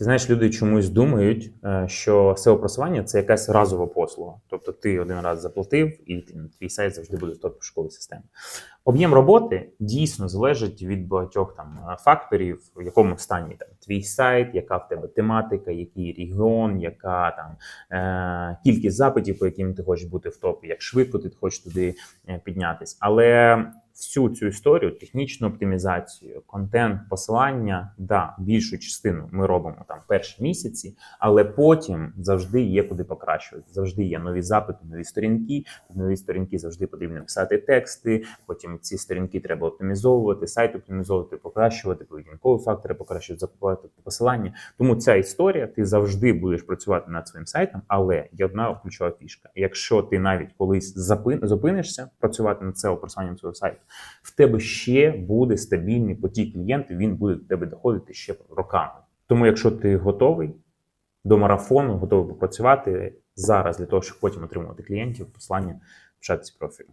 Ти знаєш, люди чомусь думають, е, що SEO-просування це якась разова послуга. Тобто ти один раз заплатив, і твій сайт завжди буде в топі пошукової системи. Об'єм роботи дійсно залежить від багатьох там е, факторів, в якому стані там твій сайт, яка в тебе тематика, який регіон, яка там е, кількість запитів, по яким ти хочеш бути в топі, як швидко ти хочеш туди е, піднятись. Але всю цю історію, технічну оптимізацію, контент, посилання, да, більшу частину ми робимо там перші місяці, але потім завжди є куди покращувати. Завжди є нові запити, нові сторінки. Нові сторінки завжди потрібно писати тексти. Потім ці сторінки треба оптимізовувати, сайт оптимізовувати, покращувати, поведінкові фактори покращувати, закупувати посилання. Тому ця історія, ти завжди будеш працювати над своїм сайтом, але є одна ключова фішка. Якщо ти навіть колись зупинишся працювати над SEO просуванням свого сайту, в тебе ще буде стабільний потік клієнтів, він буде до тебе доходити ще роками. Тому, якщо ти готовий до марафону, готовий попрацювати зараз для того, щоб потім отримувати клієнтів, послання в шапці профілю.